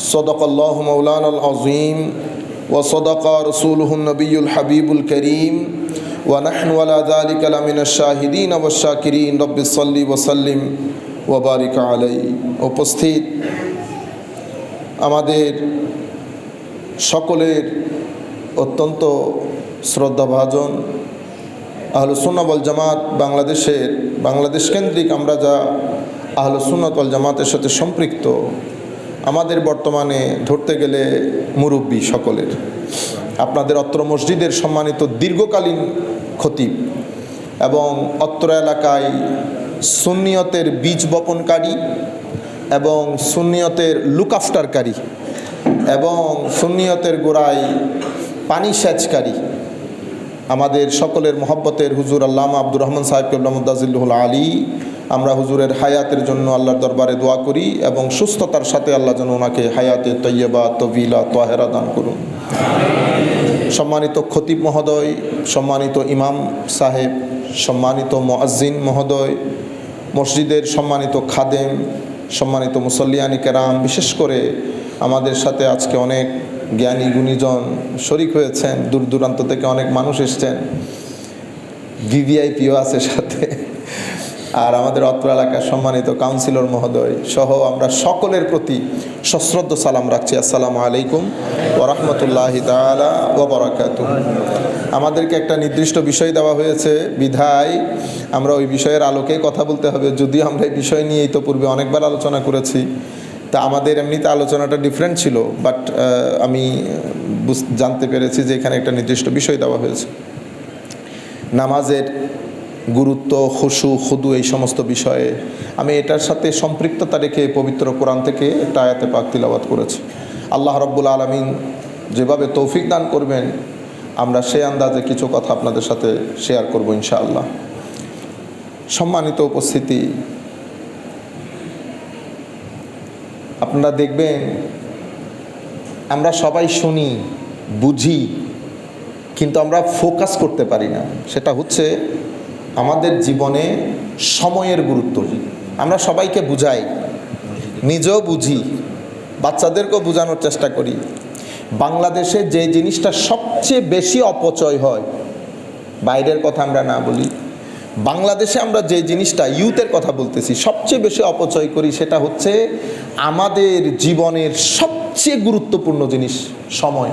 صدق الله مولانا العظيم وصدق رسوله النبي الحبيب الكريم ونحن على ذلك لمن الشاهدين والشاكرين رب صل وسلم وبارك عليه উপস্থিত আমাদের সকলের অত্যন্ত শ্রদ্ধাভাজন আহলুসুন্নাবল জামাত বাংলাদেশের বাংলাদেশ কেন্দ্রিক আমরা যা আহলুসুন্নাতল জামাতের সাথে সম্পৃক্ত আমাদের বর্তমানে ধরতে গেলে মুরব্বী সকলের। আপনাদের অত্র মসজিদের সম্মানিত দীর্ঘকালীন খতিব এবং অত্র এলাকায় সুন্নিয়তের বীজ বপনকারী এবং সুন্নিয়তের লুক আফটারকারী এবং সুন্নিয়তের গোড়ায় পানি সেচকারী আমাদের সকলের মহব্বতের হুজুর আল্লামা আব্দুর রহমান সাহেব কেবলামুদ্দাজিল্লুল আলী। আমরা হুজুরের হায়াতের জন্য আল্লাহর দরবারে দোয়া করি এবং সুস্থতার সাথে আল্লাহ যেন ওনাকে হায়াতে তৈয়বা, তবিলা, তোহেরা দান করুন। সম্মানিত খতিব মহোদয়, সম্মানিত ইমাম সাহেব, সম্মানিত মোয়াজ্জিন মহোদয়, মসজিদের সম্মানিত খাদেম, সম্মানিত মুসল্লিয়ানি কেরাম, বিশেষ করে আমাদের সাথে আজকে অনেক জ্ঞানী গুণীজন শরিক হয়েছেন, দূর দূরান্ত থেকে অনেক মানুষ এসছেন। ভিভিআইপিও আছে সাথে। আর আমাদের অত্র এলাকার সম্মানিত কাউন্সিলর মহোদয় সহ আমরা সকলের প্রতি সশ্রদ্ধ সালাম রাখছি। আসসালামু আলাইকুম ওরহমতুল্লাহ তালা ওবরাকাত আমাদেরকে একটা নির্দিষ্ট বিষয় দেওয়া হয়েছে, বিধায় আমরা ওই বিষয়ের আলোকে কথা বলতে হবে। যদিও আমরা এই বিষয় নিয়েই তো পূর্বে অনেকবার আলোচনা করেছি। তা আমাদের এমনিতে আলোচনাটা ডিফারেন্ট ছিল বাট আমি জানতে পেরেছি যে এখানে একটা নির্দিষ্ট বিষয় দেওয়া হয়েছে। নামাজের গুরুত্ব, খুশু, খুদু এই সমস্ত বিষয়ে আমি এটার সাথে সম্পৃক্ততা রেখে পবিত্র কোরআন থেকে একটা আয়াতে পাক তিলাবাত করেছি। আল্লাহ রব্বুল আলমিন যেভাবে তৌফিক দান করবেন, আমরা সে আন্দাজে কিছু কথা আপনাদের সাথে শেয়ার করব ইনশাআল্লাহ। সম্মানিত উপস্থিতি আপনারা দেখবেন, আমরা সবাই শুনি, বুঝি, কিন্তু আমরা ফোকাস করতে পারি না। সেটা হচ্ছে, আমাদের জীবনে সময়ের গুরুত্ব। আমরা সবাইকে বুঝাই, নিজেও বুঝি, বাচ্চাদেরকেও বোঝানোর চেষ্টা করি। বাংলাদেশে যে জিনিসটা সবচেয়ে বেশি অপচয় হয়, বাইরের কথা আমরা না বলি বাংলাদেশে আমরা যে জিনিসটা ইউথের কথা বলতেছি, সবচেয়ে বেশি অপচয় করি সেটা হচ্ছে আমাদের জীবনের সবচেয়ে গুরুত্বপূর্ণ জিনিস, সময়।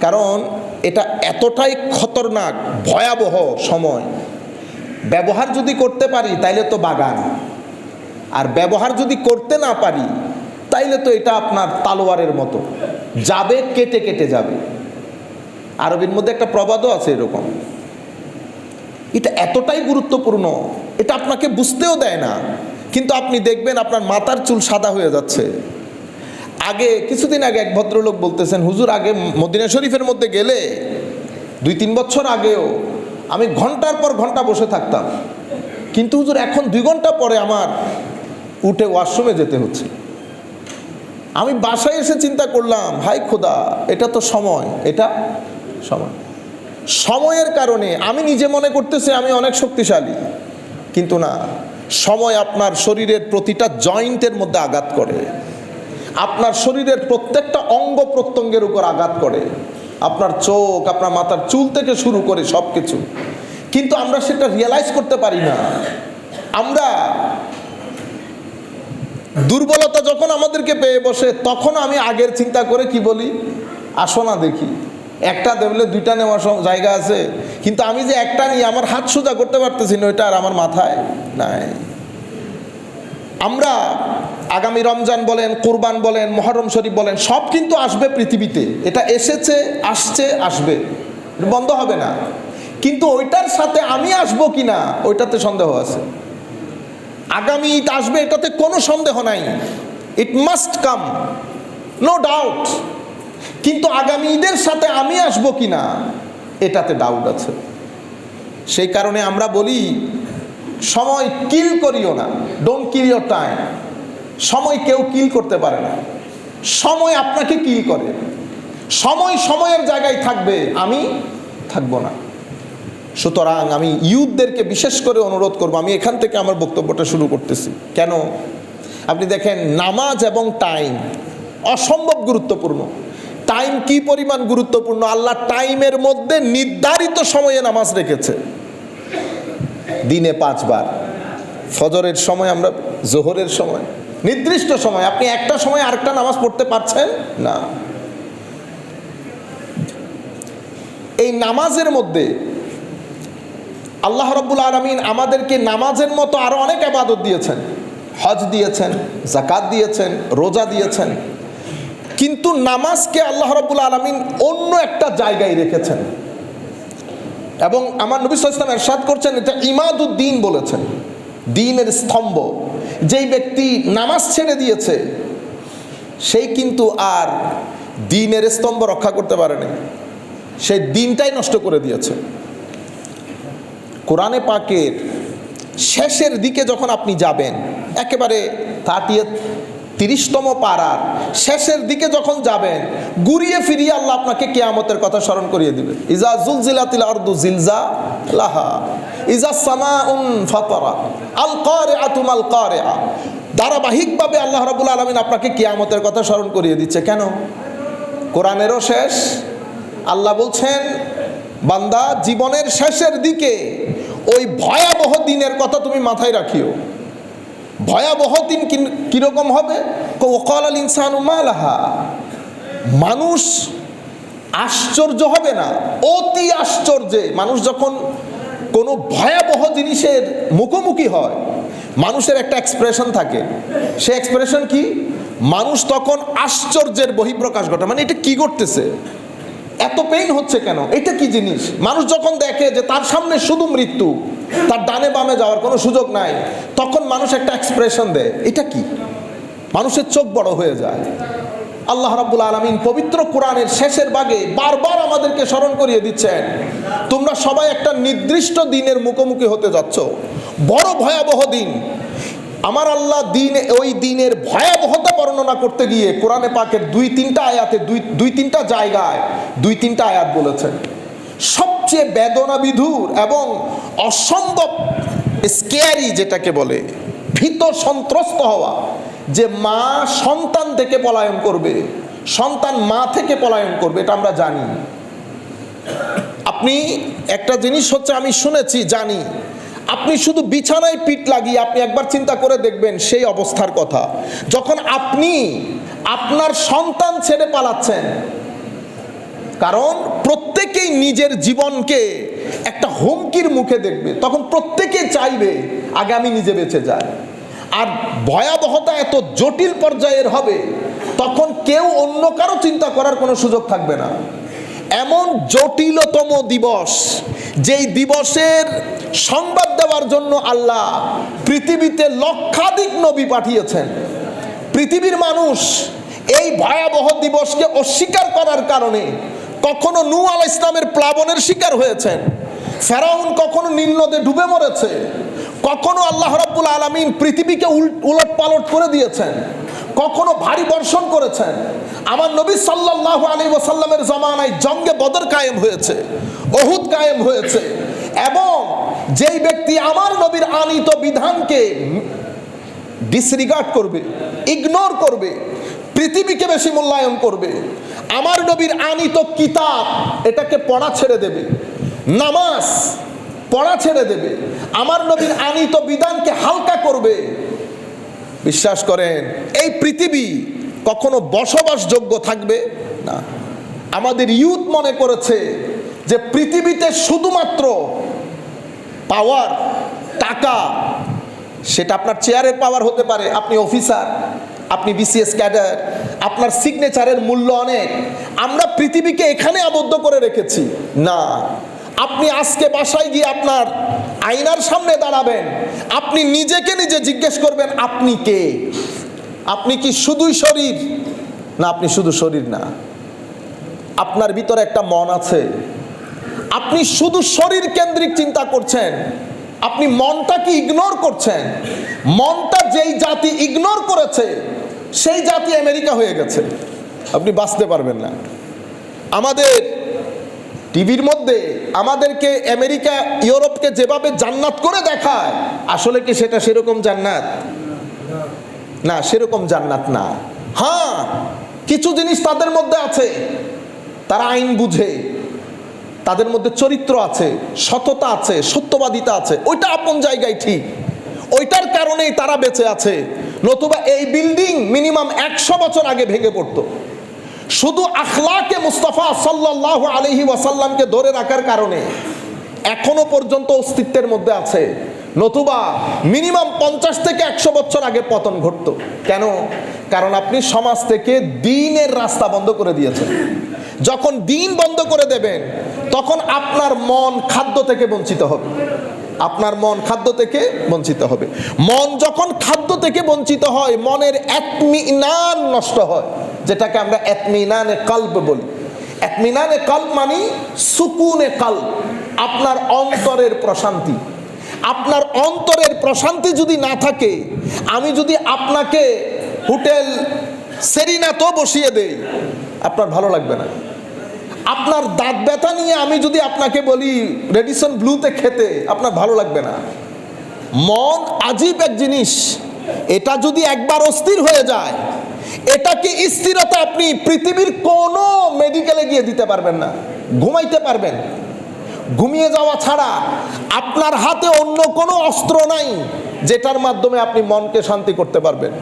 কারণ এটা এতটাই খতরনাক, ভয়াবহ সময়। ব্যবহার যদি করতে পারি, তাইলে তো বাগান। আর ব্যবহার যদি করতে না পারি, তাইলে তো এটা আপনার তালোয়ারের মতো। যাবে, কেটে কেটে যাবে। আরবির মধ্যে একটা প্রবাদও আছে এরকম। এটা এতটাই গুরুত্বপূর্ণ, এটা আপনাকে বুঝতেও দেয় না। কিন্তু আপনি দেখবেন আপনার মাথার চুল সাদা হয়ে যাচ্ছে। আগে, কিছুদিন আগে এক ভদ্রলোক বলতেছেন, হুজুর, আগে মদিনা শরীফের মধ্যে গেলে দুই তিন বছর আগেও আমি ঘণ্টার পর ঘণ্টা বসে থাকতাম। কিন্তু হুজুর, এখন দুই ঘণ্টা পরে আমার উঠে ওয়াশরুমে যেতে হচ্ছে। আমি বাসায় এসে চিন্তা করলাম হাই খোদা, এটা তো সময়, এটা সময়। সময়ের কারণে আমি নিজে মনে করতেছি আমি অনেক শক্তিশালী। কিন্তু না, সময় আপনার শরীরের প্রতিটা জয়েন্টের মধ্যে আঘাত করে। আপনার শরীরের প্রত্যেকটা অঙ্গ প্রত্যঙ্গের উপর আঘাত করে। আপনার চোখ, আপনার মাথার চুল থেকে শুরু করে সব কিছু কিন্তু আমরা সেটা রিয়েলাইজ করতে পারি না। আমরা দুর্বলতা যখন আমাদেরকে পেয়ে বসে তখন আমি আগের চিন্তা করে কি বলি? আসো না দেখি। একটা দেবলে দুইটা নেওয়ার জায়গা আছে। কিন্তু আমি যে একটা নিয়ে আমার হাত সোজা করতে পারতেছি না, ওইটা আর আমার মাথায় নাই। আমরা আগামী রমজান বলেন, কোরবান বলেন, মহরম শরীফ বলেন, সব কিন্তু আসবে পৃথিবীতে। এটা এসেছে, আসছে, আসবে। বন্ধ হবে না। কিন্তু ওইটার সাথে আমি আসব কি না ওইটাতে সন্দেহ আছে। আগামী ঈদ আসবে, এটাতে কোনো সন্দেহ নাই। It must come no doubt কিন্তু আগামী ঈদের সাথে আমি আসব কি না এটাতে ডাউট আছে। সেই কারণে আমরা বলি, সময় কিল করিও না ডোন্ট কিল ইয়োর টাইম সময় কেউ কিল করতে পারে না। সময় আপনাকে কিল করে। সময় সময়ের জায়গায় থাকবে, আমি থাকব না। সুতরাং আমি ইউথদেরকে বিশেষ করে অনুরোধ করব, আমি এখান থেকে আমার বক্তব্যটা শুরু করতেছি। কেন? আপনি দেখেন, নামাজ এবং টাইম অসম্ভব গুরুত্বপূর্ণ। টাইম কি পরিমাণ গুরুত্বপূর্ণ? আল্লাহ টাইমের মধ্যে নির্ধারিত সময়ে নামাজ রেখেছে। দিনে পাঁচবার। ফজরের সময় আমরা, জোহরের সময়। নির্দিষ্ট সময়। আপনি একটা সময় আরেকটা নামাজ পড়তে পারছেন? না। এই নামাজের মধ্যে আল্লাহ রব্বুল আলমিন আমাদেরকে নামাজের মতো আরও অনেক আবাদত দিয়েছেন। হজ দিয়েছেন জাকাত দিয়েছেন, রোজা দিয়েছেন। কিন্তু নামাজকে আল্লাহ রব্বুল আলমিন অন্য একটা জায়গায় রেখেছেন। এবং আমার নবী ইসলাম এরশাদ করছেন, এটা ইমাদুদ্দিন বলেছেন, দিনের স্তম্ভ। যেই ব্যক্তি নামাজ ছেড়ে দিয়েছে, সেই কিন্তু আর দিনের স্তম্ভ রক্ষা করতে পারেনি। সেই দিনটাই নষ্ট করে দিয়েছে। কোরআনে পাকের শেষের দিকে যখন আপনি যাবেন, একেবারে থার্টি তিরিশতম পাড়ার শেষের দিকে যখন যাবেন, ঘুরিয়ে ফিরিয়ে আল্লাহ আপনাকে কেয়ামতের কথা স্মরণ করিয়ে দিবে। ইজা জুলজিলাতিল আরদু জিলজা লাহা, ইজা সামাউন ফাতারা, আল কারিআতুম আল কারিআ। ধারাবাহিকভাবে আল্লাহ রাব্বুল আলামিন আপনাকে কেয়ামতের কথা স্মরণ করিয়ে দিচ্ছে। কেন? কোরআনেরও শেষ। আল্লাহ বলছেন, বান্দা, জীবনের শেষের দিকে ওই ভয়াবহ দিনের কথা তুমি মাথায় রাখিও। ভয়াবহ দিন কীরকম হবে? ওকাল আল ইনসান মালাহা। মানুষ আশ্চর্য হবে না? অতি আশ্চর্যে। মানুষ যখন কোনো ভয়াবহ জিনিসের মুখোমুখি হয়, মানুষের একটা এক্সপ্রেশন থাকে। সে এক্সপ্রেশন কি? মানুষ তখন আশ্চর্যের বহিঃপ্রকাশ ঘটে মানে এটা কি করতেছে এত পেইন হচ্ছে কেন? এটা কি জিনিস? মানুষ যখন দেখে যে তার সামনে শুধু মৃত্যু, তার ডানে বামে যাওয়ার কোনো সুযোগ নাই, তখন মানুষ একটা এক্সপ্রেশন দেয়, এটা কি? মানুষের চোখ বড় হয়ে যায়। আল্লাহ রাব্বুল আলমিন পবিত্র কোরআনের শেষের বাগে বারবার আমাদেরকে স্মরণ করিয়ে দিচ্ছেন, তোমরা সবাই একটা নির্দিষ্ট দিনের মুখোমুখি হতে যাচ্ছ। বড় ভয়াবহ দিন। আমার আল্লাহ দিন, ওই দিনের ভয়াবহতা বর্ণনা করতে গিয়ে কোরআনে পাকের দুই তিনটা আয়াতে দুই দুই তিনটা জায়গায় দুই তিনটা আয়াত বলেছেন। সবচেয়ে বেদনা বিধুর এবং অসম্ভব স্কেয়ারি যেটাকে বলে, ভীত সন্ত্রস্ত হওয়া, যে মা সন্তান থেকে পলায়ন করবে, সন্তান মা থেকে পলায়ন করবে, এটা আমরা জানি। আপনি একটা জিনিস হচ্ছে আমি শুনেছি, জানি আপনি শুধু বিছানায় পিঠ লাগিয়ে আপনি একবার চিন্তা করে দেখবেন সেই অবস্থার কথা। যখন আপনি আপনার সন্তান ছেড়ে পালাচ্ছেন, কারণ প্রত্যেকেই নিজের জীবনকে একটা হুমকির মুখে দেখবে, তখন প্রত্যেকে চাইবে, আগে আমি নিজে বেঁচে যাই। আর ভয়াবহতা এত জটিল পর্যায়ের হবে, তখন কেউ অন্য কারও চিন্তা করার কোনো সুযোগ থাকবে না। এমন জটিলতম দিবস, যেই দিবসের সংবাদ দেওয়ার জন্য আল্লাহ পৃথিবীতে লক্ষাধিক নবী পাঠিয়েছেন। পৃথিবীর মানুষ এই ভয়াবহ দিবসকে অস্বীকার করার কারণে কখনো নূ আল ইসলামের প্লাবনের শিকার হয়েছেন। ফেরাউন কখনো নীল নদে ডুবে মরেছে। কখনো আল্লাহ রাব্বুল আলমিন পৃথিবীকে উলট পালট করে দিয়েছেন। কখনো ভারী বর্ষণ করেছেন আমার নবী সাল্লাহ আলী ওসাল্লামের জমানায় জঙ্গে বদর কায়েম হয়েছে অহুদ কায়েম হয়েছে এবং যেই ব্যক্তি আমার নবীর আনিত বিধানকে ডিসরিগার্ড করবে ইগনোর করবে, পৃথিবীকে বেশি মূল্যায়ন করবে, আমার নবীর আনিত কিতাব এটাকে পড়া ছেড়ে দেবে, নামাজ পড়া ছেড়ে দেবে, আমার নবীর আনিত বিধানকে হালকা করবে বিশ্বাস করেন, এই পৃথিবী কখনো বসবাসযোগ্য থাকবে না। আমাদের ইউথ মনে করেছে যে পৃথিবীতে শুধুমাত্র পাওয়ার, টাকা, সেটা আপনার চেয়ারের পাওয়ার হতে পারে, আপনি অফিসার, আপনি বিসিএস ক্যাডার, আপনার সিগনেচারের মূল্য অনেক। আমরা পৃথিবীকে এখানে আবদ্ধ করে রেখেছি। না আপনি আজকে বাসায় গিয়ে আপনার আয়নার সামনে দাঁড়াবেন। আপনি নিজেকে নিজে জিজ্ঞেস করবেন, আপনি কে? আপনি কি শুধুই শরীর? না, আপনি শুধু শরীর না। আপনার ভিতরে একটা মন আছে। আপনি শুধু শরীর কেন্দ্রিক চিন্তা করছেন। আপনি মনটাকে ইগনোর করছেন? মনটা যেই জাতি ইগনোর করেছে, সেই জাতি আমেরিকা হয়ে গেছে। আপনি বাঁচতে পারবেন না। আমাদের টিভির মধ্যে আমাদেরকে আমেরিকা, ইউরোপকে যেভাবে জান্নাত করে দেখায়, আসলে কি সেটা সেরকম জান্নাত? না, সেরকম জান্নাত না। হ্যাঁ কিছু জিনিস তাদের মধ্যে আছে। তারা আইন বুঝে। তাদের মধ্যে চরিত্র আছে, সততা আছে, সত্যবাদিতা আছে। ওইটা আপন জায়গায় ঠিক। ওইটার কারণেই তারা বেঁচে আছে। নতুবা এই বিল্ডিং মিনিমাম একশো বছর আগে ভেঙে পড়তো। শুধু আখলাকে মুস্তফা সাল্লাহ আলহি ওয়াসাল্লামকে ধরে রাখার কারণে এখনও পর্যন্ত অস্তিত্বের মধ্যে আছে। নতুবা মিনিমাম পঞ্চাশ থেকে একশো বছর আগে পতন ঘটত। কেন? কারণ আপনি সমাজ থেকে দিনের রাস্তা বন্ধ করে দিয়েছেন। যখন দিন বন্ধ করে দেবেন, তখন আপনার মন খাদ্য থেকে বঞ্চিত হবে। আপনার মন খাদ্য থেকে বঞ্চিত হবে। মন যখন খাদ্য থেকে বঞ্চিত হয়, মনের এতমিনান নষ্ট হয়। যেটাকে আমরা এতমিনানে কাল্ব বলি। এতমিনানে কাল্ব মানে সুকুনে কাল্ব আপনার অন্তরের প্রশান্তি। আপনার অন্তরের প্রশান্তি যদি না থাকে, আমি যদি আপনাকে হোটেল সেরিনাতেও বসিয়ে দেই, আপনার ভালো লাগবে না। আপনার দাঁত ব্যথা নিয়ে আমি যদি আপনাকে বলি, রেডিসন ব্লুতে খেতে আপনার ভালো লাগবে না। মন আজীব এক জিনিস, এটা যদি একবার অস্থির হয়ে যায় এটাকে স্থিরতা আপনি পৃথিবীর কোনো মেডিকেলে গিয়ে দিতে পারবেন না। ঘুমাইতে পারবেন। ঘুমিয়ে যাওয়া ছাড়া আপনার হাতে অন্য কোনো অস্ত্র নাই যেটার মাধ্যমে আপনি মনকে শান্তি করতে পারবেন।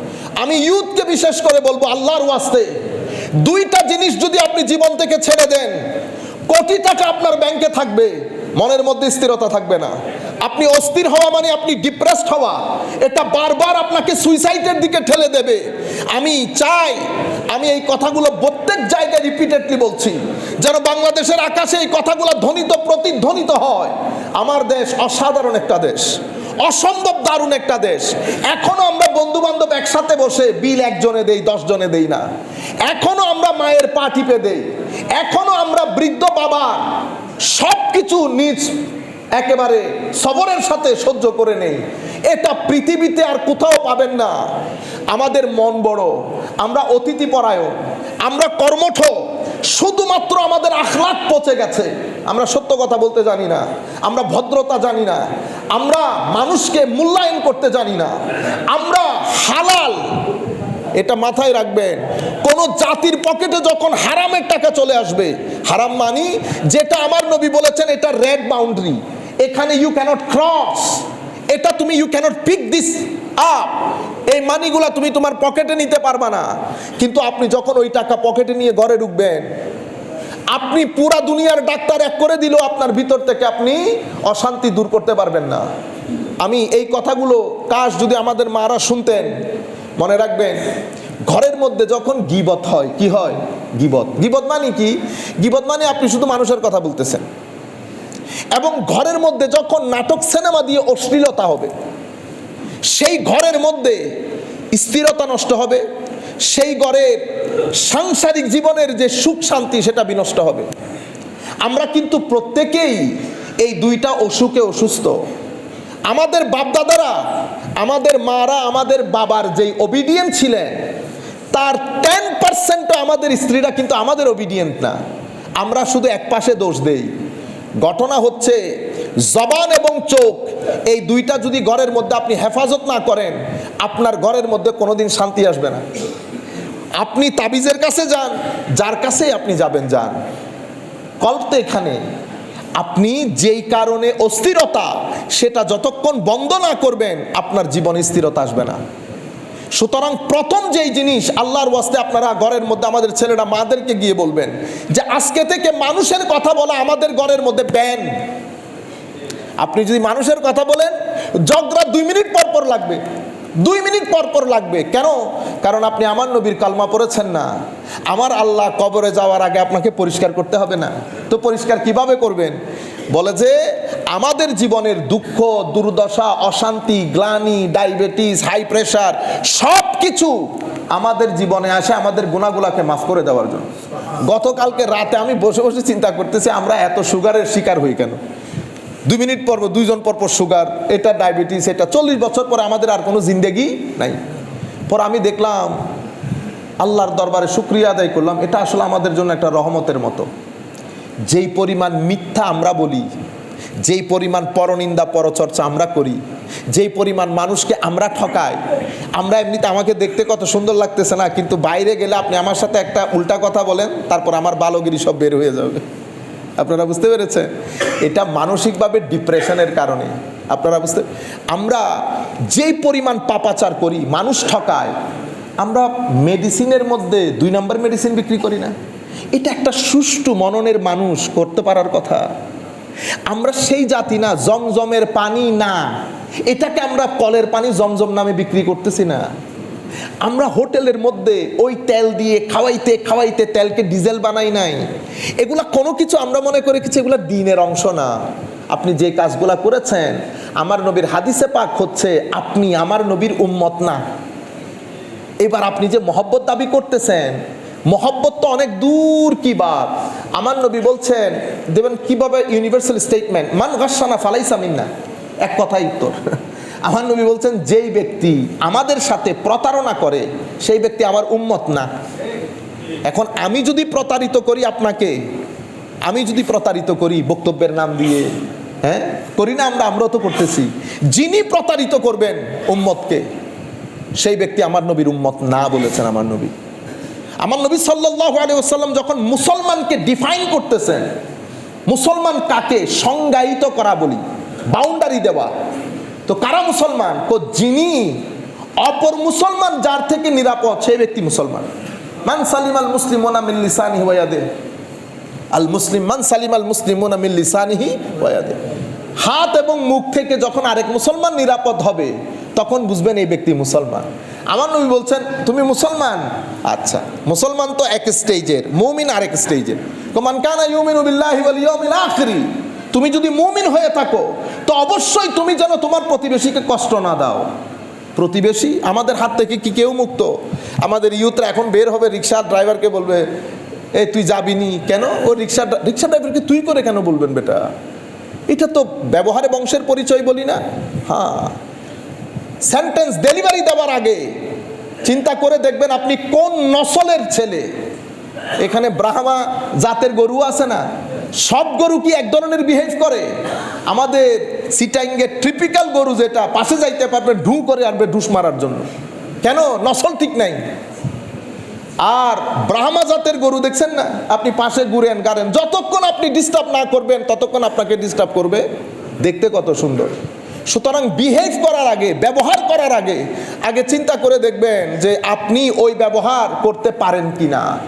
আমি ইউথকে বিশেষ করে বলব, আল্লাহর ওয়াস্তে, দুইটা জিনিস যদি আপনি জীবন থেকে ছেড়ে দেন, কোটি টাকা আপনার ব্যাংকে থাকবে। মনের মধ্যে স্থিরতা থাকবে না। আপনি অস্থির হওয়া মানে আপনি ডিপ্রেসড হওয়া। এটা বারবার আপনাকে সুইসাইডের দিকে ঠেলে দেবে। আমি চাই, আমি এই কথাগুলো প্রত্যেক জায়গায় রিপিটেডলি বলছি, যেন বাংলাদেশের আকাশে এই কথাগুলো ধ্বনিত, প্রতিধ্বনিত হয়। আমার দেশ অসাধারণ একটা দেশ, অসম্ভব দারুণ একটা দেশ। এখনও আমরা বন্ধু বান্ধব একসাথে বসে বিল একজনে দেই দশ জনে দেই না। এখনও আমরা মায়ের পা টিপে দেই। এখনও আমরা বৃদ্ধ বাবার সব কিছু নিজ একেবারে সবরের সাথে সহ্য করে নেই। এটা পৃথিবীতে আর কোথাও পাবেন না। আমাদের মন বড়, আমরা অতিথি পরায়ণ, আমরা কর্মঠ, শুধুমাত্র আমাদের আখলাক পচে গেছে। আমরা সত্য কথা বলতে জানি না, আমরা ভদ্রতা জানি না, আমরা মানুষকে মূল্যায়ন করতে জানি না, আমরা হালাল এটা মাথায় রাখবেন, কোন জাতির পকেটে যখন হারামের টাকা চলে আসবে, হারাম মানি যেটা আমার নবী বলেছেন, এটা রেড বাউন্ডারি এখানে ইউ ক্যানট ক্রস এটা তুমি you can't pick this up এই মানিগুলা তুমি তোমার পকেটে নিতে পারবা না। কিন্তু আপনি যখন ওই টাকা পকেটে নিয়ে ঘরে ঢুকবেন, আপনি পুরা দুনিয়ার ডাক্তার এক করে দিলেও আপনার ভিতর থেকে আপনি অশান্তি দূর করতে পারবেন না। আমি এই কথাগুলো কাশ যদি আমাদের মারা শুনতেন মনে রাখবেন, ঘরের মধ্যে যখন গিবত হয়, কি হয়? গিবত। গিবত মানে কি? গিবত মানে আপনি শুধু মানুষের কথা বলতেছেন। এবং ঘরের মধ্যে যখন নাটক সিনেমা দিয়ে অশ্লীলতা হবে, সেই ঘরের মধ্যে স্থিরতা নষ্ট হবে, সেই ঘরের সাংসারিক জীবনের যে সুখ শান্তি, সেটা বিনষ্ট হবে। আমরা কিন্তু প্রত্যেকেই এই দুইটা অসুখে অসুস্থ। আমাদের বাপদাদারা আমাদের মারা, আমাদের বাবার যেই ওবিডিয়েন্ট ছিলেন, তার টেন পার্সেন্টও আমাদের স্ত্রীরা কিন্তু আমাদের ওবিডিয়েন্ট না। আমরা শুধু এক পাশে দোষ দেই। ঘটনা হচ্ছে, জবান এবং চোখ, এই দুইটা যদি ঘরের মধ্যে আপনি হেফাজত না করেন, আপনার ঘরের মধ্যে কোনোদিন শান্তি আসবে না। আপনি তাবিজের কাছে যান, যার কাছেই আপনি যাবেন, যান। কল্প তো এখানে আপনি যেই কারণে অস্থিরতা, সেটা যতক্ষণ বন্ধ না করবেন, আপনার জীবনে স্থিরতা আসবে না। সুতরাং প্রথম যেই জিনিস আল্লাহর ওয়াস্তে আপনারা ঘরের মধ্যে আমাদের ছেলেরা মাদেরকে গিয়ে বলবেন, যে আজকে থেকে মানুষের কথা বলা আমাদের ঘরের মধ্যে ব্যান। আপনি যদি মানুষের কথা বলেন জগরা দুই মিনিট পর পর লাগবে। দুই মিনিট পর পর লাগবে। কেন? কারণ আপনি আমার নবীর কালমা পড়েছেন না। আমার আল্লাহ কবরে যাওয়ার আগে আপনাকে পরিষ্কার করতে হবে না। তো পরিষ্কার কীভাবে করবেন? বলে যে, আমাদের জীবনের দুঃখ, দুর্দশা, অশান্তি, গ্লানি, ডায়াবেটিস, হাই প্রেশার সব কিছু আমাদের জীবনে আসে আমাদের গুণাগুলাকে মাফ করে দেওয়ার জন্য। গতকালকে রাতে আমি বসে বসে চিন্তা করতেছি, আমরা এত সুগারের শিকার হই কেন? দুই মিনিট পর দুইজন পর পর সুগার এটা ডায়াবেটিস এটা চল্লিশ বছর পরে আমাদের আর কোনো জিন্দেগি নাই। পর আমি দেখলাম, আল্লাহর দরবারে শুক্রিয়া আদায় করলাম, এটা আসলে আমাদের জন্য একটা রহমতের মতো। যেই পরিমাণ মিথ্যা আমরা বলি, যেই পরিমাণ পরনিন্দা, পরচর্চা আমরা করি, যেই পরিমাণ মানুষকে আমরা ঠকাই, আমরা এমনিতে আমাকে দেখতে কত সুন্দর লাগতেছে না, কিন্তু বাইরে গেলে আপনি আমার সাথে একটা উল্টা কথা বলেন, তারপর আমার বালগিরি সব বের হয়ে যাবে। আপনারা বুঝতে পেরেছেন? এটা মানসিকভাবে ডিপ্রেশনের কারণে। আপনারা বুঝতে আমরা যেই পরিমাণ পাপাচার করি, মানুষ ঠকায়, আমরা মেডিসিনের মধ্যে দুই নম্বর মেডিসিন বিক্রি করি না। এটা একটা সুষ্ঠু মননের মানুষ করতে পারার কথা। আমরা সেই জাতি না, জমজমের পানি না। এটাকে আমরা কলের পানি জমজম নামে বিক্রি করতেছি না। আমরা হোটেলের মধ্যে ওই তেল দিয়ে খাওয়াইতে খাওয়াইতে তেলকে ডিজেল বানাই নাই। এগুলা কোনো কিছু আমরা মনে করি কিছু এগুলা দিনের অংশ না। আপনি যে কাজগুলা করেছেন, আমার নবীর হাদিসে পাক হচ্ছে, আপনি আমার নবীর উম্মত না। এবার আপনি যে মহব্বত দাবি করতেছেন, মহব্বত তো অনেক দূর কি বাদ আমার নবী বলছেন দেবেন কীভাবে ইউনিভার্সাল স্টেটমেন্ট মান গাসানা ফালাইসামিন না এক কথাই উত্তর। আমার নবী বলছেন, যেই ব্যক্তি আমাদের সাথে প্রতারণা করে, সেই ব্যক্তি আমার উম্মত না। এখন আমি যদি প্রতারিত করি আপনাকে, আমি যদি প্রতারিত করি বক্তব্যের নাম দিয়ে হ্যাঁ? করি না আমরা, আমরাও তো করতেছি। যিনি প্রতারিত করবেন উম্মতকে, সেই ব্যক্তি আমার নবীর উম্মত না বলেছেন আমার নবী। আমার নবী সাল্লাহ আলিয়াল্লাম যখন মুসলমানকে ডিফাইন করতেছেন, মুসলমান কাকে সংজ্ঞায়িত করা বলি বাউন্ডারি দেওয়া তো কারা মুসলমান? তো যিনি অপর মুসলমান যার থেকে নিরাপদ, সেই ব্যক্তি মুসলমান। মান সালিম আল মুসলিম মিল্লিসানি ওয়াদে আল মুসলিম মান সালিম আল মুসলিম মিল্লিসানিহি ওয়াদে হাত এবং মুখ থেকে যখন আরেক মুসলমান নিরাপদ হবে, তখন বুঝবেন এই ব্যক্তি মুসলমান। আমার নবী বলছেন, তুমি মুসলমান? আচ্ছা মুসলমান তো এক স্টেজের, মুমিন আরেক স্টেজের। কমান কানা ইউমিনু বিল্লাহি ওয়াল ইয়াউমিল আখিরি। তুমি যদি মুমিন হয়ে থাকো তো অবশ্যই তুমি যেন তোমার প্রতিবেশীকে কষ্ট না দাও। প্রতিবেশী, আমাদের হাত থেকে কি কেউ মুক্ত? আমাদের ইউথরা এখন বের হবে, রিক্সা ড্রাইভারকে বলবে এই তুই যাবি নি? কেন? ও রিক্সা রিক্সা ড্রাইভারকে তুই করে কেন বলবেন বেটা? এটা তো ব্যবহারে বংশের পরিচয় বলি না? হ্যাঁ। সেন্টেন্স ডেলিভারি দেওয়ার আগে চিন্তা করে দেখবেন আপনি কোন নসলের ছেলে। এখানে ব্রাহ্মা জাতের গরু আছে না? সব গরু কি এক ধরনের বিহেভ করে? আমাদের সিটাইঙ্গে ট্রিপিক্যাল গরু যেটা পাশে যাইতে পারবে, ঢু করে আনবে ঢুস মারার জন্য। কেন? নসল ঠিক নাই। আর ব্রাহ্মা জাতের গরু দেখছেন না? আপনি পাশে ঘুরেন, গাড়েন। যতক্ষণ আপনি ডিস্টার্ব না করবেন, ততক্ষণ আপনাকে ডিস্টার্ব করবে। দেখতে কত সুন্দর। সুতরাং বিহেভ করার আগে, ব্যবহার করার আগে আগে চিন্তা করে দেখবেন যে আপনি ওই ব্যবহার করতে পারেন কি না